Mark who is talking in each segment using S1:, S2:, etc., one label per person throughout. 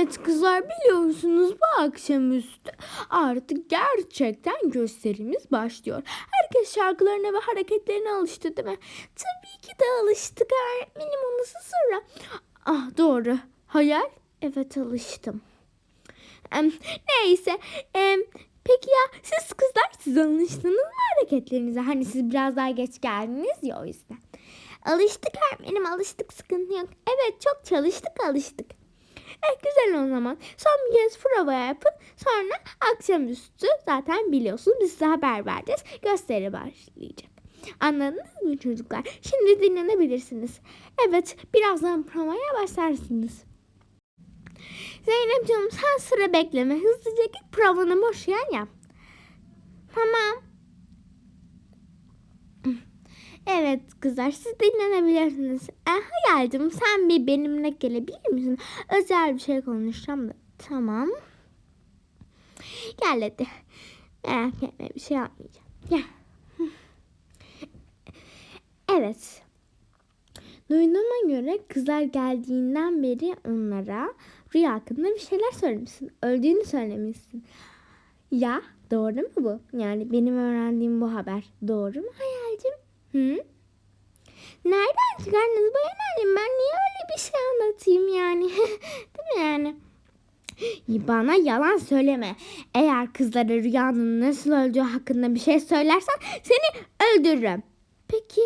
S1: Evet kızlar biliyorsunuz bu akşamüstü artık gerçekten gösterimiz başlıyor. Herkes şarkılarına ve hareketlerine alıştı değil mi? Tabii ki de alıştık öğretmenim o nasıl sonra. Ah doğru. Hayal? Evet alıştım. Em, neyse. em, peki ya siz kızlar siz alıştınız mı hareketlerinize? Hani siz biraz daha geç geldiniz ya o yüzden. Alıştık öğretmenim alıştık sıkıntı yok. Evet çok çalıştık alıştık. Eh güzel o zaman. Son bir kez prova yapın. Sonra akşamüstü zaten biliyorsunuz biz size haber vereceğiz. Gösteri başlayacak. Anladınız mı çocuklar? Şimdi dinlenebilirsiniz. Evet birazdan provaya başlarsınız. Zeynep canım sen sıra bekleme. Hızlıca git provanı boşayan yap. Tamam. Evet kızlar siz dinlenebilirsiniz. E, hayalcim sen bir benimle gelebilir misin? Özel bir şey konuşacağım da. Tamam. Gel hadi. Merak etme bir şey yapmayacağım. Gel. Evet. Duyduğuma göre kızlar geldiğinden beri onlara rüya hakkında bir şeyler söylemişsin. Öldüğünü söylemişsin. Ya doğru mu bu? Yani benim öğrendiğim bu haber. Doğru mu hayalcim? Hı? Nereden çıkardınız Bayan Halim? Ben niye öyle bir şey anlatayım yani? Değil mi yani? Bana yalan söyleme. Eğer kızlara rüyanın nasıl öldüğü hakkında bir şey söylersen seni öldürürüm. Peki.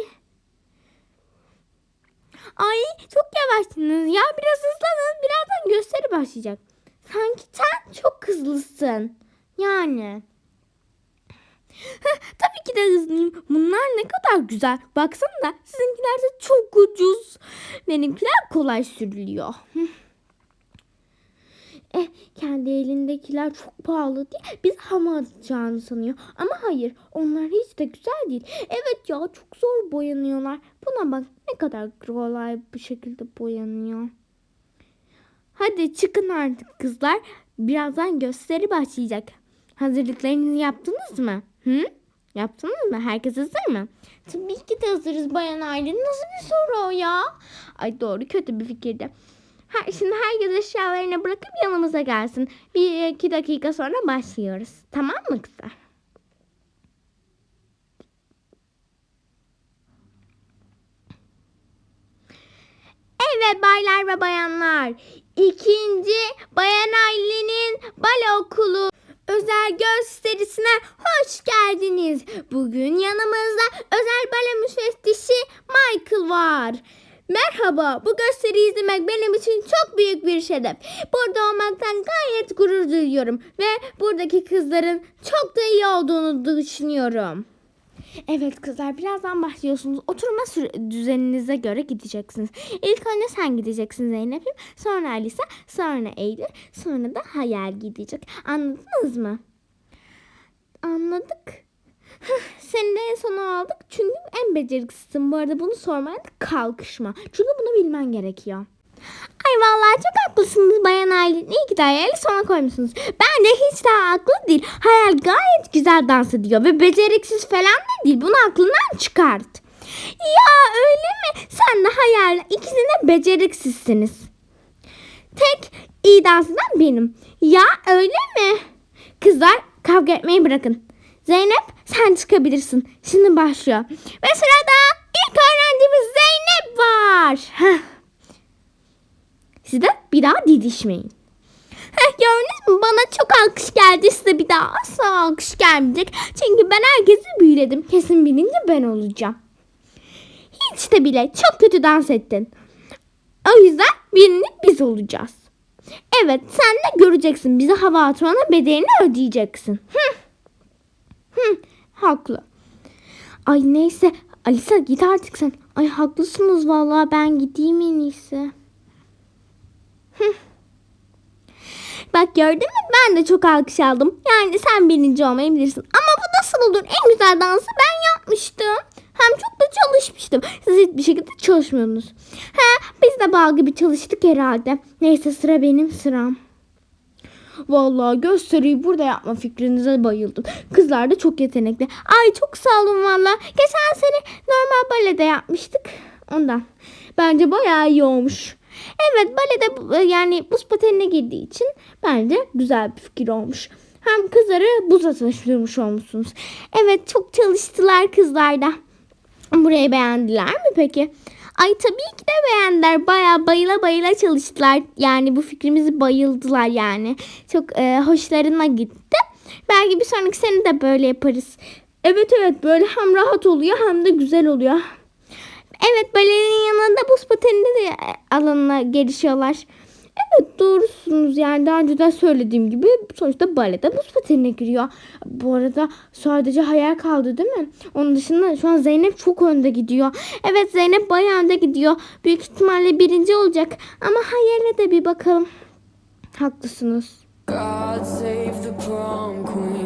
S1: Ay çok yavaşsınız ya. Biraz hızlanın. Birazdan gösteri başlayacak. Sanki sen çok hızlısın. Yani. Tabii ki de hızlıyım. Bunlar ne kadar güzel. Baksana sizinkiler de çok ucuz. Benimkiler kolay sürülüyor. Eh, kendi elindekiler çok pahalı diye biz hava atacağını sanıyor. Ama hayır onlar hiç de güzel değil. Evet ya çok zor boyanıyorlar. Buna bak ne kadar kolay bir şekilde boyanıyor. Hadi çıkın artık kızlar. Birazdan gösteri başlayacak. Hazırlıklarınızı yaptınız mı? Hı? Yaptınız mı? Herkes hazır mı? Tabii ki de hazırız Bayan Aylin. Nasıl bir soru o ya? Ay doğru kötü bir fikirdi. Ha, şimdi herkes eşyalarını bırakıp yanımıza gelsin. Bir iki dakika sonra başlıyoruz. Tamam mı kızlar? Evet baylar ve bayanlar. İkinci Bayan Aylin'in bale okulu özel gösterisine hoş geldiniz. Bugün yanımızda özel bale müfettişi Michael var. Merhaba, bu gösteriyi izlemek benim için çok büyük bir şeref. Burada olmaktan gayet gurur duyuyorum ve buradaki kızların çok da iyi olduğunu düşünüyorum. Evet kızlar birazdan başlıyorsunuz. Oturma düzeninize göre gideceksiniz. İlk önce sen gideceksin Zeynep'im. Sonra Alisa, sonra Eylül, sonra da Hayal gidecek. Anladınız mı? Anladık. Seni de en sona aldık çünkü en beceriksizsin. Bu arada bunu sormaya kalkışma. Çünkü bunu bilmen gerekiyor. Ay vallahi çok haklısınız Bayan Aylin. İyi ki hayali sona koymuşsunuz. Ben de hiç daha haklı değil. Hayal gayet güzel dans ediyor ve beceriksiz falan da değil. Bunu aklından çıkart. Ya öyle mi? Sen de hayal ikisi de beceriksizsiniz. Tek iyi dans eden benim. Ya öyle mi? Kızlar kavga etmeyi bırakın. Zeynep sen çıkabilirsin. Şimdi başlıyor. Ve sırada ilk öğrencimiz Zeynep var. Heh. Siz de bir daha didişmeyin. Heh, gördünüz mü? Bana çok alkış geldi. Size bir daha asla alkış gelmeyecek. Çünkü ben herkesi büyüledim. Kesin birinci ben olacağım. Hiç de bile çok kötü dans ettin. O yüzden birini biz olacağız. Evet sen de göreceksin. Bize hava atmana bedelini ödeyeceksin. Hı. Hı, haklı. Ay neyse. Alisa git artık sen. Ay haklısınız vallahi ben gideyim en iyisi. Bak gördün mü ben de çok alkış aldım. Yani sen birinci olmayabilirsin. Ama bu nasıl olur? En güzel dansı ben yapmıştım. Hem çok da çalışmıştım. Siz hiçbir şekilde çalışmıyordunuz. He, biz de bal gibi çalıştık herhalde. Neyse sıra benim sıram. Vallahi gösteriyi burada yapma fikrinize bayıldım. Kızlar da çok yetenekli. Ay çok sağ olun valla. Geçen sene normal balede yapmıştık. Ondan. Bence bayağı iyi olmuş. Evet balede bu- yani buz patenine girdiği için bence güzel bir fikir olmuş. Hem kızları buza taşırmış olmuşsunuz. Evet çok çalıştılar kızlar da. Burayı beğendiler mi peki? Ay tabii ki de beğendiler. Baya bayıla bayıla çalıştılar. Yani bu fikrimizi bayıldılar yani. Çok e, hoşlarına gitti. Belki bir sonraki sene de böyle yaparız. Evet evet böyle hem rahat oluyor hem de güzel oluyor. Evet balerin yanında buz pateninde de e, alanına gelişiyorlar. Evet doğrusunuz yani daha önce de söylediğim gibi sonuçta balede buz patenine giriyor. Bu arada sadece hayal kaldı değil mi? Onun dışında şu an Zeynep çok önde gidiyor. Evet Zeynep bayağı önde gidiyor. Büyük ihtimalle birinci olacak. Ama hayale de bir bakalım. Haklısınız.
S2: God save the prom queen,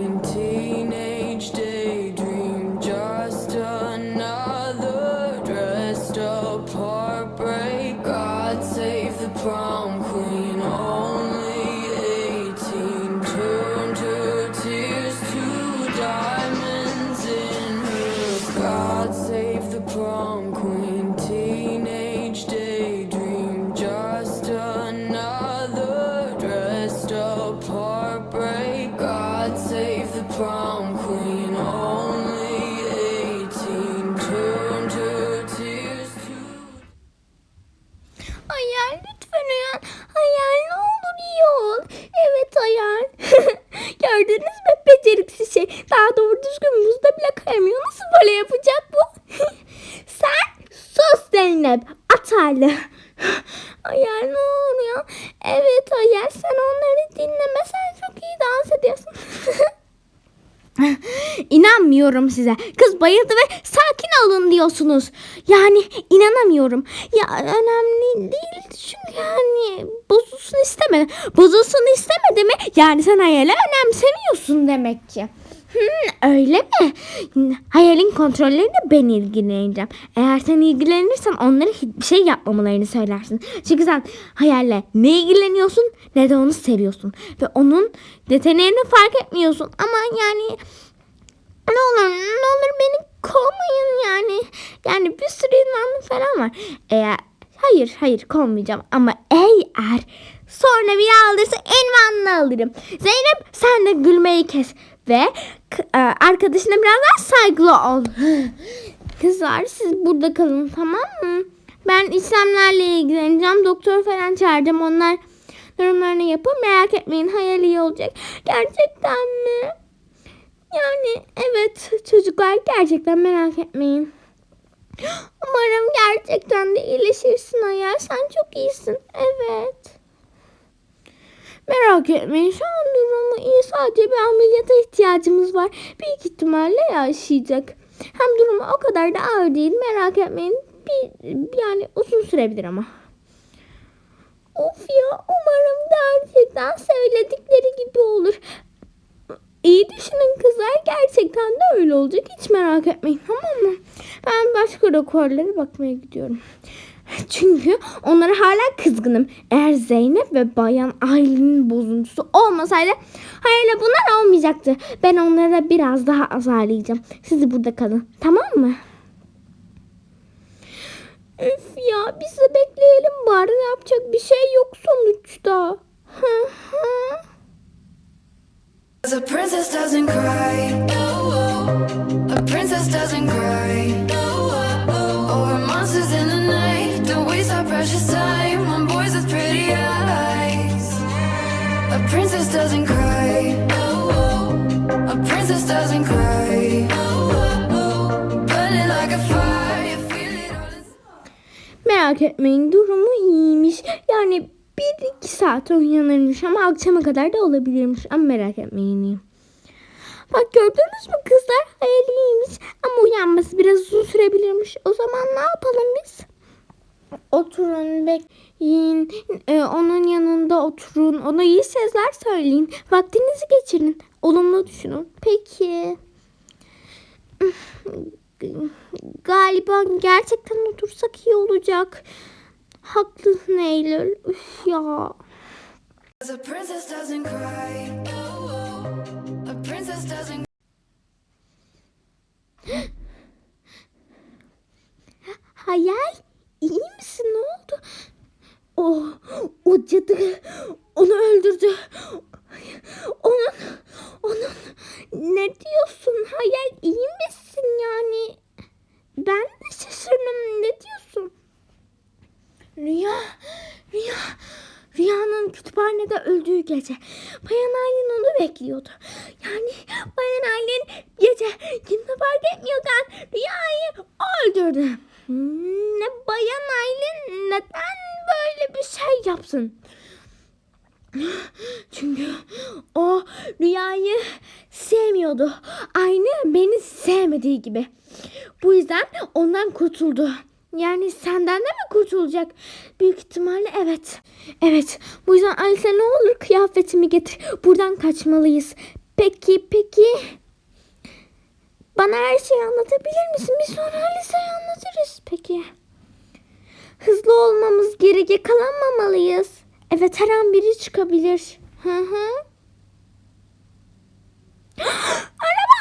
S1: İnanmıyorum size. Kız bayıldı ve sakin olun diyorsunuz. Yani inanamıyorum. Ya önemli değil çünkü yani bozulsun istemedi. Bozulsun istemedi mi? Yani sen hayale önemsemiyorsun demek ki. Hmm, öyle mi? Hayalin kontrolleriyle ben ilgileneceğim. Eğer sen ilgilenirsen onlara hiçbir şey yapmamalarını söylersin. Çünkü sen hayalle ne ilgileniyorsun ne de onu seviyorsun. Ve onun yeteneğini fark etmiyorsun. Ama yani ne olur ne olur beni kovmayın yani. Yani bir sürü inanım falan var. Eğer hayır hayır kovmayacağım ama eğer sonra bir aldırsa envanını alırım. Zeynep sen de gülmeyi kes ve e, arkadaşına biraz daha saygılı ol. Kızlar siz burada kalın tamam mı? Ben işlemlerle ilgileneceğim. Doktor falan çağıracağım. Onlar durumlarını yapın. Merak etmeyin. Hayal iyi olacak. Gerçekten mi? Yani evet çocuklar gerçekten merak etmeyin. Umarım gerçekten de iyileşirsin Hayal. Sen çok iyisin. Evet. Merak etmeyin şu an durumu iyi. Sadece bir ameliyata ihtiyacımız var. Büyük ihtimalle yaşayacak. Hem durumu o kadar da ağır değil. Merak etmeyin. Bir, yani uzun sürebilir ama. Of ya umarım gerçekten söyledikleri gibi olur. İyi düşünün kızlar gerçekten de öyle olacak hiç merak etmeyin tamam mı? Ben başka raporlara bakmaya gidiyorum. Çünkü onlara hala kızgınım. Eğer Zeynep ve Bayan Aylin'in bozuntusu olmasaydı hayal bunlar olmayacaktı. Ben onlara biraz daha azarlayacağım. Siz burada kalın tamam mı? Üf ya biz de bekleyelim bari yapacak bir şey yok sonuçta. Hı hı.
S2: A princess doesn't cry. A princess doesn't cry. Or monsters in the night. Don't waste our precious time on boys with pretty eyes. A princess doesn't cry. A princess doesn't cry.
S1: Merak etmeyin durumu iyiymiş. Yani bir iki saat uyanırmış ama akşama kadar da olabilirmiş. Ama merak etmeyin. Bak gördünüz mü kızlar hayali iyiymiş ama uyanması biraz uzun sürebilirmiş. O zaman ne yapalım biz? Oturun bekleyin. Ee, onun yanında oturun. Ona iyi sözler söyleyin. Vaktinizi geçirin. Olumlu düşünün. Peki. Galiba gerçekten otursak iyi olacak. Haklısın Eylül. Üf ya. Hayal iyi misin? Ne oldu? O, o cadı onu öldürdü. Onun, onun ne diyorsun? Hayal iyi misin yani? Ben de şaşırdım. Ne diyorsun? Rüya, Rüya, Kütüphanede öldüğü gece Bayan Aylin onu bekliyordu. Yani Bayan Aylin gece kimse fark etmiyorken Rüya'yı öldürdü. Hmm, Ne Bayan Aylin neden böyle bir şey yapsın? Çünkü o Rüya'yı sevmiyordu. Aynı beni sevmediği gibi. Bu yüzden ondan kurtuldu. Yani senden de mi kurtulacak? Büyük ihtimalle evet. Evet. Bu yüzden Alice ne olur kıyafetimi getir. Buradan kaçmalıyız. Peki peki. Bana her şeyi anlatabilir misin? Bir sonra Alice'e anlatırız. Peki. Hızlı olmamız gerek. Yakalanmamalıyız. Evet her an biri çıkabilir. Hı hı. Araba!